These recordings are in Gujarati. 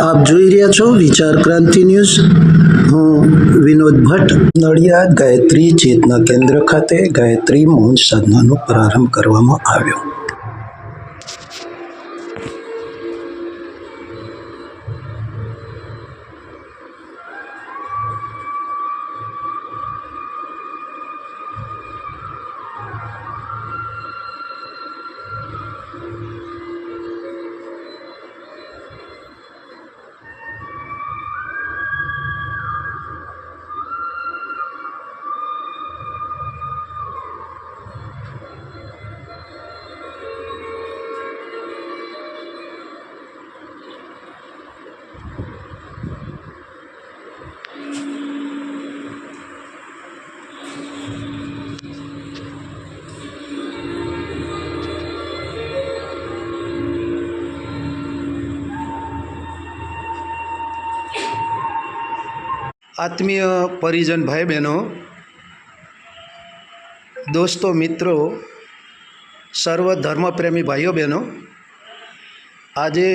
આપ જોઈ રહ્યા છો વિચાર ક્રાંતિ ન્યૂઝ. હું વિનોદ ભટ્ટ, નડિયાદ ગાયત્રી ચેતના કેન્દ્ર ખાતે ગાયત્રી મૌન સાધનાનો પ્રારંભ કરવામાં આવ્યો. આત્મીય પરિજન ભાઈ બહેનો દોસ્તો, મિત્રો, સર્વ ધર્મપ્રેમી ભાઈઓ બહેનો આજે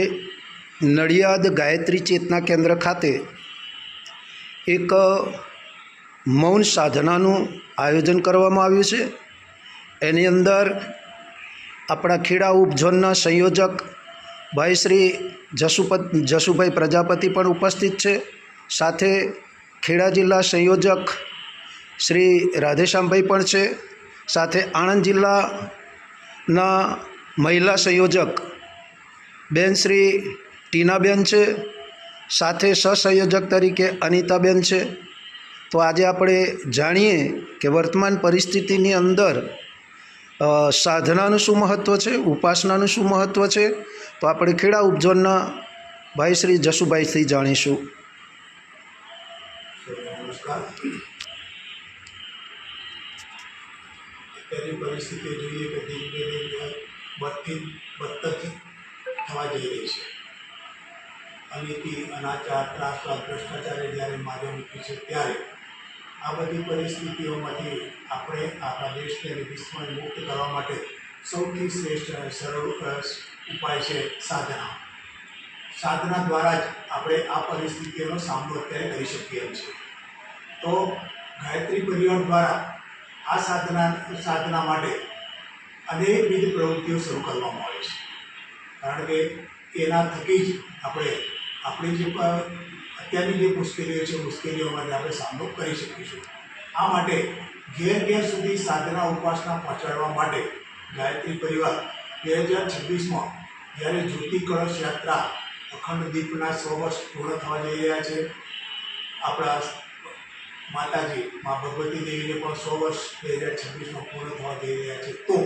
નડિયાદ ગાયત્રી ચેતના કેન્દ્ર ખાતે એક મૌન સાધનાનું આયોજન કરવામાં આવ્યું છે. એની અંદર આપણા ખેડા ઉપઝોનના સંયોજક ભાઈ શ્રી જસુપત જસુભાઈ પ્રજાપતિ પણ ઉપસ્થિત છે. સાથે ખેડા જિલ્લા સંયોજક શ્રી રાધેશ્યામભાઈ પણ છે. સાથે આણંદ જિલ્લાના મહિલા સંયોજક બેન શ્રી ટીનાબેન છે. સાથે સહસંયોજક તરીકે અનિતાબેન છે. તો આજે આપણે જાણીએ કે વર્તમાન પરિસ્થિતિની અંદર સાધનાનું શું મહત્ત્વ છે, ઉપાસનાનું શું મહત્ત્વ છે? તો આપણે ખેડા ઉપઝોનના ભાઈ શ્રી જસુભાઈથી જાણીશું. અત્યારની પરિસ્થિતિ જોઈએ કે ધીમે ધીમે બધી બદતર થવા જઈ રહી છે. અનીતિ, અનાચાર, ત્રાસવાદ, ભ્રષ્ટાચારે જ્યારે માર્યો મૂકી છે ત્યારે આ બધી પરિસ્થિતિઓમાંથી આપણે આપણા દેશને અને વિશ્વને મુક્ત કરવા માટે સૌથી શ્રેષ્ઠ અને સરળ ઉપાય છે સાધના. સાધના દ્વારા જ આપણે આ પરિસ્થિતિઓનો સામનો અત્યારે કરી શકીએ છીએ. તો ગાયત્રી પરિવાર દ્વારા આ સાધના સાધના માટે અનેકવિધ પ્રવૃત્તિઓ શરૂ કરવામાં આવે છે. કારણ કે એના થકી જ આપણે, આપણી જે અત્યારની જે મુશ્કેલીઓ છે મુશ્કેલીઓમાંથી આપણે સામનો કરી શકીશું. આ માટે ઘેર ઘેર સુધી સાધના ઉપાસના પહોંચાડવા માટે ગાયત્રી પરિવાર બે હજાર છવ્વીસમાં જ્યારે જ્યોતિ કળશ યાત્રા અખંડ દીપના સો વર્ષ પૂર્ણ થવા જઈ રહ્યા છે, આપણા માતાજી, મા ભગવતી દેવીને પણ સો વર્ષ બે હજાર છવ્વીસમાં પૂર્ણ થવા જઈ રહ્યા છે. તો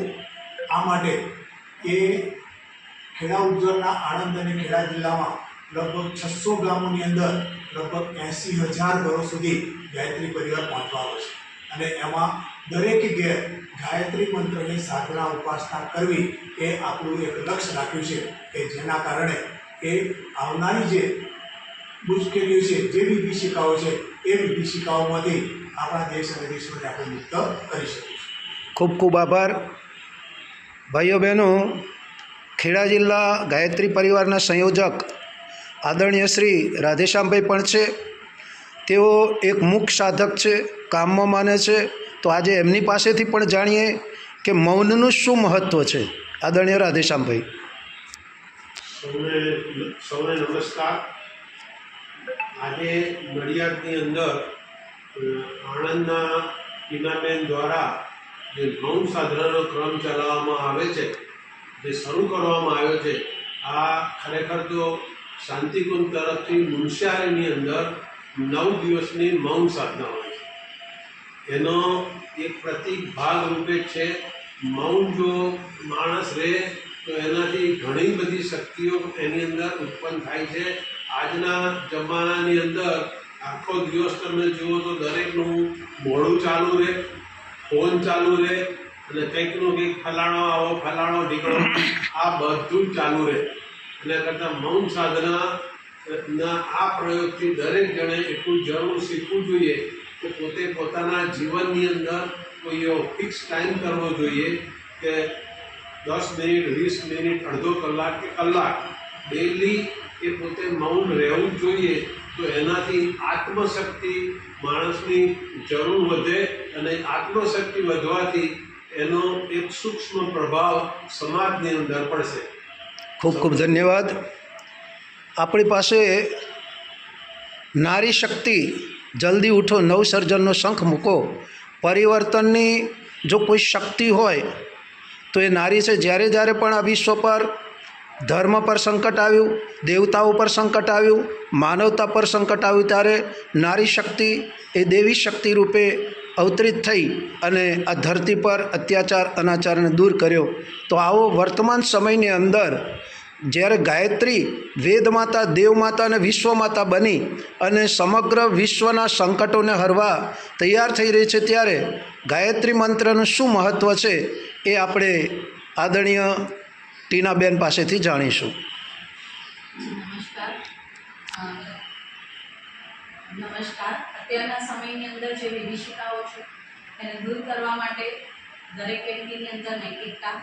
આ માટે એ ખેડા ઉજ્જવળના આણંદ અને ખેડા જિલ્લામાં લગભગ છસો ગામોની અંદર લગભગ એંસી હજાર ઘરો સુધી ગાયત્રી પરિવાર પહોંચવાનો છે. અને એમાં દરેક ઘેર ગાયત્રી મંત્રની સાધના ઉપાસના કરવી એ આપણું એક લક્ષ્ય રાખ્યું છે કે જેના કારણે એ આવનારી જે મુશ્કેલીઓ છે જે વિભીષિકાઓ છે એ વિભીષિકાઓમાંથી આપણા દેશ અને વિશ્વને આપણે મુક્ત કરી શકીશું ખૂબ ખૂબ આભાર. ભાઈઓ બહેનો ખેડા જિલ્લા ગાયત્રી પરિવારના સંયોજક આદરણીય શ્રી રાધેશ્યામભાઈ પણ છે. તેઓ એક મુખ્ય સાધક છે કામમાં માને છે. તો આજે એમની પાસેથી પણ જાણીએ કે મૌનનું શું મહત્ત્વ છે. આદરણીય રાધેશ્યામભાઈ. સૌને સૌને નમસ્કાર. આજે નડિયાદની અંદર આણંદના ટીનાબેન દ્વારા જે મૌન સાધનાનો ક્રમ ચલાવવામાં આવે છે, જે શરૂ કરવામાં આવ્યો છે, આ ખરેખર તો શાંતિકુંજ તરફથી મુનસ્યારીની અંદર નવ દિવસની મૌન સાધના હોય છે. એનો એક પ્રતિક ભાગ રૂપે છે, મૌન જો માણસ રહે, તો એનાથી ઘણી બધી શક્તિઓ એની અંદર ઉત્પન્ન થાય છે આજના જમાનાની અંદર આખો દિવસ તમે જુઓ તો દરેકનું મોડું ચાલુ રહે, ફોન ચાલુ રહે અને કંઈકનું કંઈક ફલાણો આવો, ફલાણો નીકળો, આ બધું ચાલુ રહે. એના કરતાં મૌન સાધના ના આ પ્રયોગથી દરેક જણે એટલું જરૂર શીખવું જોઈએ કે પોતે પોતાના જીવનની અંદર કોઈ એવો ફિક્સ ટાઈમ કરવો જોઈએ કે દસ મિનિટ, વીસ મિનિટ, અડધો કલાક કે કલાક. ડેલી એ પોતે મૌન રહેવું જોઈએ. તો એનાથી આત્મશક્તિ માણસની જરૂર વધે અને આત્મશક્તિ વધવાથી એનો એક સૂક્ષ્મ પ્રભાવ સમાજની અંદર પડશે. ખૂબ ખૂબ ધન્યવાદ. આપણી પાસે નારી શક્તિ, જલ્દી ઉઠો, નવસર્જનનો શંખ મૂકો. પરિવર્તનની જો કોઈ શક્તિ હોય, તો એ નારી છે. જ્યારે જ્યારે પણ આ વિશ્વ પર ધર્મ પર સંકટ આવ્યું, દેવતાઓ પર સંકટ આવ્યું, માનવતા પર સંકટ આવ્યું ત્યારે નારી શક્તિ એ દેવી શક્તિ રૂપે અવતરિત થઈ અને આ ધરતી પર અત્યાચાર, અનાચારને દૂર કર્યો. તો આવો વર્તમાન સમયની અંદર જ્યારે ગાયત્રી વેદમાતા, દેવમાતા અને વિશ્વમાતા બની અને સમગ્ર વિશ્વના સંકટોને હરવા તૈયાર થઈ રહી છે ત્યારે ગાયત્રી મંત્રનું શું મહત્ત્વ છે એ આપણે આદરણીય ટીનાબેન પાસેથી જાણીશું. નમસ્કાર. અત્યારના સમયની અંદર જે વિભીષિકાઓ છે, એને દૂર કરવા માટે દરેક વ્યક્તિની અંદર નૈતિકતા,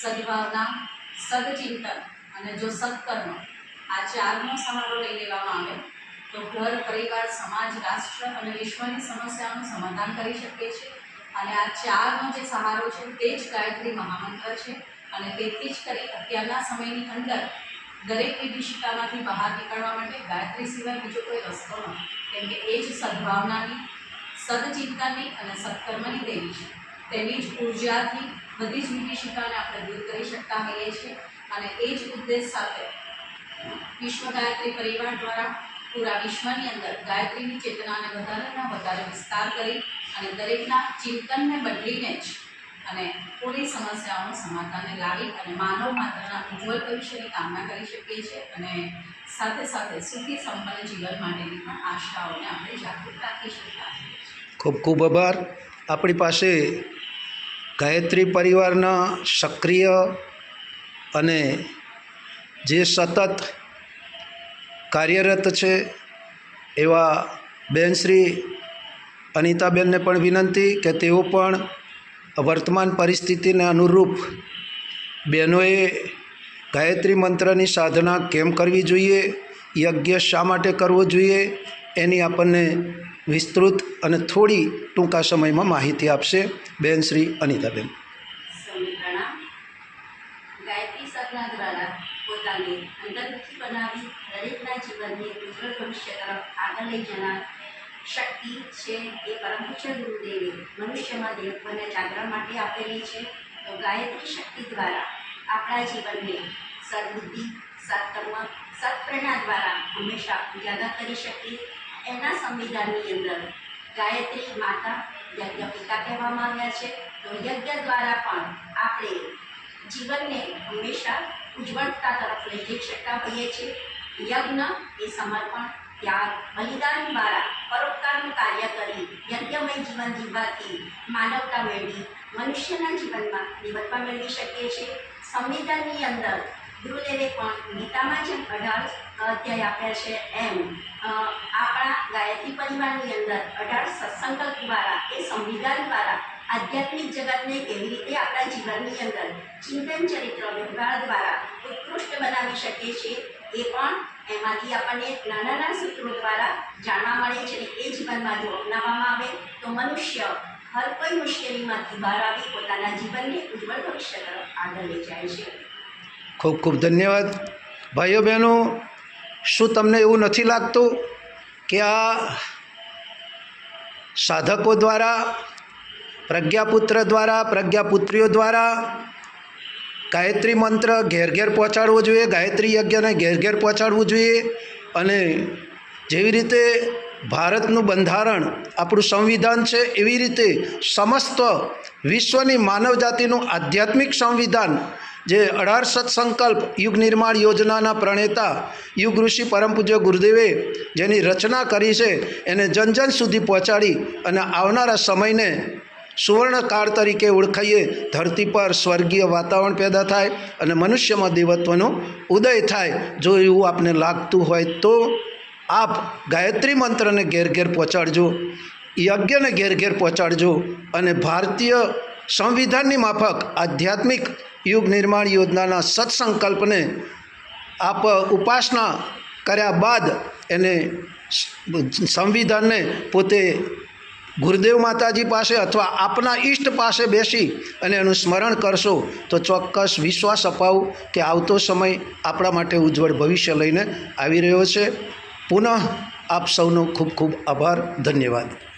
સદભાવના, સદચિંતન અને જો સત્કર્મ આ ચારનો સહારો લઈ લેવામાં આવે, તો ઘર, પરિવાર, સમાજ, રાષ્ટ્ર અને વિશ્વની સમસ્યાઓનું સમાધાન કરી શકીએ છીએ. અને આ ચારનો જે સહારો છે, તે જ ગાયત્રી મહામંત્ર છે. અને તેથી જ કરી અત્યારના સમયની અંદર દરેક વિભીષિકામાંથી બહાર નીકળવા માટે ગાયત્રી સિવાય બીજો કોઈ રસ્તો નથી. કેમ કે એ જ સદભાવનાની સદચિંતનની અને સત્કર્મની દેવી છે. તેની જ ઉર્જાથી બધી જ વિભીષિકાને આપણે દૂર કરી શકતા હોઈએ છીએ અને એ જ ઉદ્દેશ સાથે વિશ્વ ગાયત્રી પરિવાર દ્વારા પૂરા વિશ્વની અંદર ગાયત્રીની ચેતનાને વધારેના વધારે વિસ્તાર કરી અને દરેકના ચિંતનને બદલીને જ અને પૂરી સમસ્યાઓનું સમાધાનને લાવી અને માનવ માત્રના ઉજ્જવળ ભવિષ્યની કામના કરી શકીએ છીએ અને સાથે સાથે સુખી સંપન્ન જીવન માટેની પણ આશાઓને આપણે જાગૃત રાખી શકતા ખૂબ ખૂબ આભાર. આપણી પાસે ગાયત્રી પરિવારના સક્રિય અને જે સતત કાર્યરત છે એવા બેન શ્રી અનિતાબેનને પણ વિનંતી કે તેઓ પણ વર્તમાન પરિસ્થિતિને અનુરૂપ બહેનોએ ગાયત્રી મંત્રની સાધના કેમ કરવી જોઈએ, યજ્ઞ શા માટે કરવો જોઈએ, એની આપણને વિસ્તૃત અને થોડી ટૂંકા સમયમાં માહિતી આપશે બેન શ્રી અનિતાબેન. પોતાને અંતર્મુખી બનાવી દરેકના જીવનને ઉજ્જવળ ભવિષ્ય તરફ આગળ લઈ જનાર શક્તિ છે એ પરમ પૂજ્ય ગુરુદેવે મનુષ્યમાં દેવત્વને જાગરણ માટે આપેલી છે. તો ગાયત્રી શક્તિ દ્વારા આપણા જીવનને સદબુદ્ધિ, સત્કર્મ, સત્પ્રેરણા દ્વારા હંમેશા ઉજાગર કરી શકીએ. એના સંવિધાનની અંદર ગાયત્રી માતા યજ્ઞ પિતા કહેવામાં આવ્યા છે. તો યજ્ઞ દ્વારા પણ આપણે જીવનને હંમેશા ઉજ્જવળતા તરફ લઈ જઈ શકતા હોઈએ છીએ. યજ્ઞ એ સમર્પણ ત્યાગ બલિદાન દ્વારા પરોપકારનું કાર્ય કરી, યજ્ઞમય જીવન જીવવાથી માનવતા મેળવી, મનુષ્યના જીવનમાં દેવત્વ મેળવી શકીએ છીએ. સંવિધાનની અંદર ગુરુદેવે પણ ગીતામાં જેમ અઢાર અધ્યાય આપ્યા છે એમ આપણા ગાયત્રી પરિવારની અંદર અઢાર સત્સંકલ્પ દ્વારા એ સંવિધાન દ્વારા આધ્યાત્મિક જગતને કેવી રીતે આપણા જીવનની અંદર ચિંતન ચરિત્ર વ્યવહાર દ્વારા ઉત્કૃષ્ટ બનાવી શકીએ છીએ, એ પણ એમાંથી આપણને નાના નાના સૂત્રો દ્વારા જાણવા મળે છે અને એ જીવનમાં જો અપનાવવામાં આવે તો મનુષ્ય હર કોઈ મુશ્કેલીમાંથી બહાર આવી પોતાના જીવનને ઉજ્જવળ ભવિષ્ય તરફ આગળ લઈ જાય છે. ખૂબ ખૂબ ધન્યવાદ. ભાઈઓ બહેનો, શું તમને એવું નથી લાગતું કે આ સાધકો દ્વારા, પ્રજ્ઞાપુત્ર દ્વારા, પ્રજ્ઞાપુત્રીઓ દ્વારા ગાયત્રી મંત્ર ઘેર ઘેર પહોંચાડવો જોઈએ, ગાયત્રી યજ્ઞને ઘેર ઘેર પહોંચાડવું જોઈએ અને જેવી રીતે ભારતનું બંધારણ આપણું સંવિધાન છે, એવી રીતે સમસ્ત વિશ્વની માનવજાતિનું આધ્યાત્મિક સંવિધાન જે અઢાર સત્સંકલ્પ યુગ નિર્માણ યોજનાના પ્રણેતા યુગ ઋષિ પરમ પૂજ્ય ગુરુદેવે જેની રચના કરી છે, એને જન જન સુધી પહોંચાડી અને આવનારા સમયને સુવર્ણકાળ તરીકે ઓળખાઈએ, ધરતી પર સ્વર્ગીય વાતાવરણ પેદા થાય અને મનુષ્યમાં દેવત્વનો ઉદય થાય. જો એવું આપને લાગતું હોય તો આપ ગાયત્રી મંત્રને ઘેર ઘેર પહોંચાડજો, યજ્ઞને ઘેર ઘેર પહોંચાડજો અને ભારતીય સંવિધાનની માફક આધ્યાત્મિક યુગ નિર્માણ યોજનાના સત્સંકલ્પને આપ ઉપાસના કર્યા બાદ એને સંવિધાનને પોતે ગુરુદેવ માતાજી પાસે અથવા આપના ઈષ્ટ પાસે બેસી અને એનું સ્મરણ કરશો, તો ચોક્કસ વિશ્વાસ અપાવ કે આવતો સમય આપણા માટે ઉજ્જવળ ભવિષ્ય લઈને આવી રહ્યો છે. પુનઃ આપ સૌનો ખૂબ ખૂબ આભાર. ધન્યવાદ.